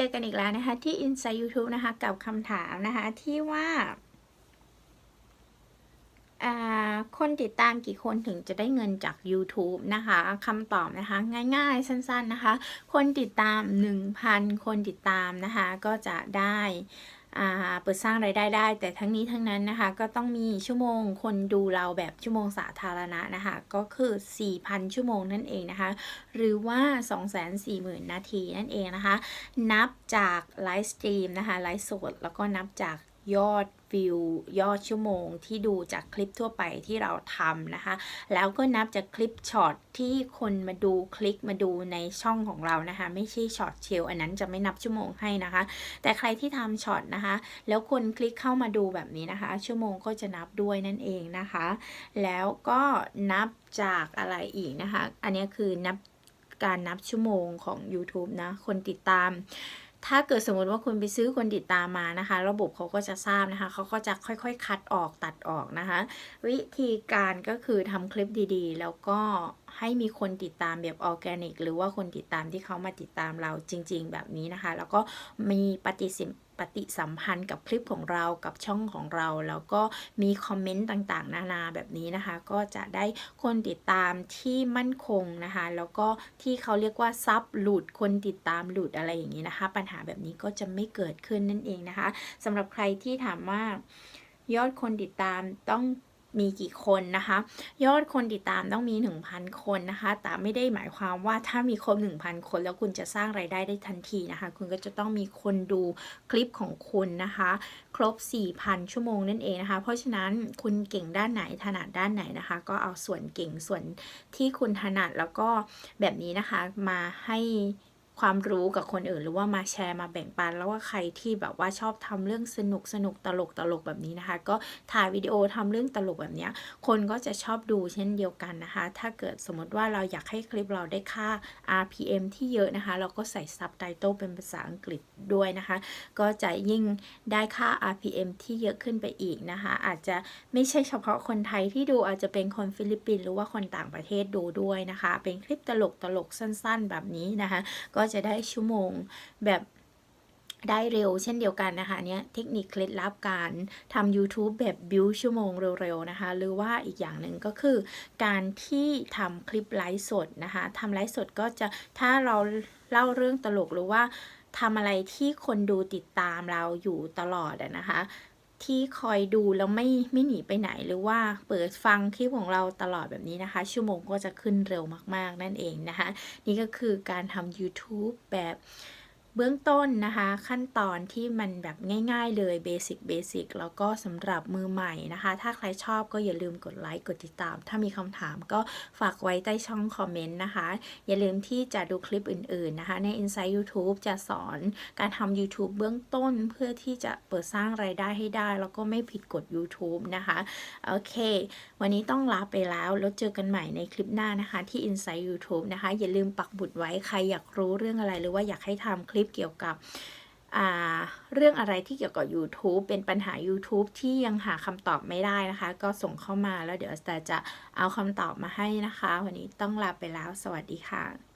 เจอกันอีกแล้วนะคะ ที่ Inside YouTube นะคะ กับคำถามนะคะ ที่ว่าาคนติดตามกี่คนถึงจะได้เงินจาก YouTube นะคะคำตอบนะคะ ง่ายๆ สั้นๆนะคะ คนติดตาม 1,000 คนติดตามนะคะ ก็จะได้ เปิดสร้างรายได้ได้ แต่ทั้งนี้ทั้งนั้นนะคะ ก็ต้องมีชั่วโมงคนดูเราแบบชั่วโมงสาธารณะนะคะ ก็คือ 4,000 ชั่วโมงนั่นเองนะคะ หรือว่า 240,000 นาทีนั่นเองนะคะ นับจากไลฟ์สตรีมนะคะไลฟ์สดแล้วก็นับจากยอด วิวยอดชั่วโมงที่ดูจากคลิปทั่วไปที่เราทำนะคะ แล้วก็นับจากคลิปช็อตที่คนมาดูคลิกมาดูในช่องของเรานะคะ ไม่ใช่ช็อตเชลอันนั้นจะไม่นับชั่วโมงให้นะคะ แต่ใครที่ทำช็อตนะคะ แล้วคนคลิกเข้ามาดูแบบนี้นะคะ ชั่วโมงก็จะนับด้วยนั่นเองนะคะ แล้วก็นับจากอะไรอีกนะคะ อันนี้คือนับการนับชั่วโมงของ YouTube นะ คนติดตาม ถ้าเกิดสมมติว่าคุณไปซื้อคนติดตามมานะคะ ระบบเขาก็จะทราบนะคะเขาก็จะค่อยๆ คัดออกตัดออกนะคะ วิธีการก็คือทำคลิปดีๆ แล้วก็ ให้มีคนติดตามแบบออร์แกนิก หรือว่าคนติดตามที่เขามาติดตามเราจริง ๆ แบบนี้นะคะ แล้วก็มีปฏิสิมปฏิสัมพันธ์กับคลิปของเรากับช่องของเรา แล้วก็มีคอมเมนต์ต่างๆ นานาแบบนี้นะคะ ก็จะได้คนติดตามที่มั่นคงนะคะ แล้วก็ที่เขาเรียกว่าซับหลุดคนติดตามหลุดอะไรอย่างนี้นะคะ ปัญหาแบบนี้ก็จะไม่เกิดขึ้นนั่นเองนะคะสำหรับใครที่ถามว่ายอดคนติดตามต้อง มีกี่คนนะคะ ยอดคนติดตามต้องมี 1,000 คนนะคะ แต่ไม่ได้หมายความว่าถ้ามีครบ 1,000 คน แล้วคุณจะสร้างไรายได้ได้ทันทีนะคะ คุณก็จะต้องมีคนดูคลิปของคุณนะคะ ครบ 4,000 ชั่วโมงนั่นเองนะคะ เพราะฉะนั้นคุณเก่งด้านไหนถนัดด้านไหนนะคะ ก็เอาส่วนเก่งส่วนที่คุณถนัดแล้วก็แบบนี้นะคะมาให้ ความรู้กับคนอื่น หรือว่ามาแชร์มาแบ่งปัน แล้วว่าใครที่แบบว่าชอบทำเรื่องสนุกสนุกตลกตลกแบบนี้นะคะ ก็ถ่ายวิดีโอทำเรื่องตลกแบบนี้คนก็จะชอบดูเช่นเดียวกันนะคะ ถ้าเกิดสมมติว่าเราอยากให้คลิปเราได้ค่า RPM ที่เยอะนะคะ เราก็ใส่ซับไตเติลเป็นภาษาอังกฤษด้วยนะคะ ก็จะยิ่งได้ค่า RPM ที่เยอะขึ้นไปอีกนะคะ อาจจะไม่ใช่เฉพาะคนไทยที่ดูอาจจะเป็นคนฟิลิปปินส์หรือว่าคนต่างประเทศดูด้วยนะคะ เป็นคลิปตลกตลกสั้น ๆ แบบนี้นะคะ ก็จะได้ชั่วโมงแบบได้เร็วเช่นเดียวกันนะคะเนี้ยเทคนิคเคล็ดลับการทำ YouTube แบบบิวชั่วโมงเร็วๆนะคะ หรือว่าอีกอย่างหนึ่งก็คือ การที่ทำคลิปไลฟ์สดนะคะทำไลฟ์สดก็จะถ้าเราเล่าเรื่องตลกหรือว่าทำอะไรที่คนดูติดตามเราอยู่ตลอดนะคะ ที่คอยดูแล้วไม่ไม่หนีไปไหนหรือว่าเปิดฟังคลิปของเราตลอดแบบนี้นะคะ ชั่วโมงก็จะขึ้นเร็วมากๆนั่นเองนะคะ นี่ก็คือการทำ YouTube แบบ เบื้องต้นนะคะขั้นตอนที่มันแบบง่ายๆเลยเบสิกเบสิกแล้วก็สำหรับมือใหม่นะคะ ถ้าใครชอบก็อย่าลืมกดไลค์กดติดตาม ถ้ามีคำถามก็ฝากไว้ใต้ช่องคอมเมนต์นะคะ อย่าลืมที่จะดูคลิปอื่นๆนะคะ ใน Inside YouTube จะสอนการทำ YouTube เบื้องต้นเพื่อที่จะเปิดสร้างไรายได้ให้ได้ แล้วก็ไม่ผิดกฎ YouTube นะคะโอเค วันนี้ต้องลาไปแล้วแล้วเจอกันใหม่ในคลิปหน้านะคะที่ Inside YouTube นะคะ อย่าลืมปักบุดไว้ใครอยากรู้เรื่องอะไรหรือว่าอยากให้ทำคลิปเกี่ยวกับเรื่องอะไรที่เกี่ยวกับ YouTube เป็นปัญหา YouTube ที่ยังหาคำตอบไม่ได้นะคะ ก็ส่งเข้ามาแล้วเดี๋ยวสตาจะเอาคำตอบมาให้นะคะ วันนี้ต้องลาไปแล้ว สวัสดีค่ะ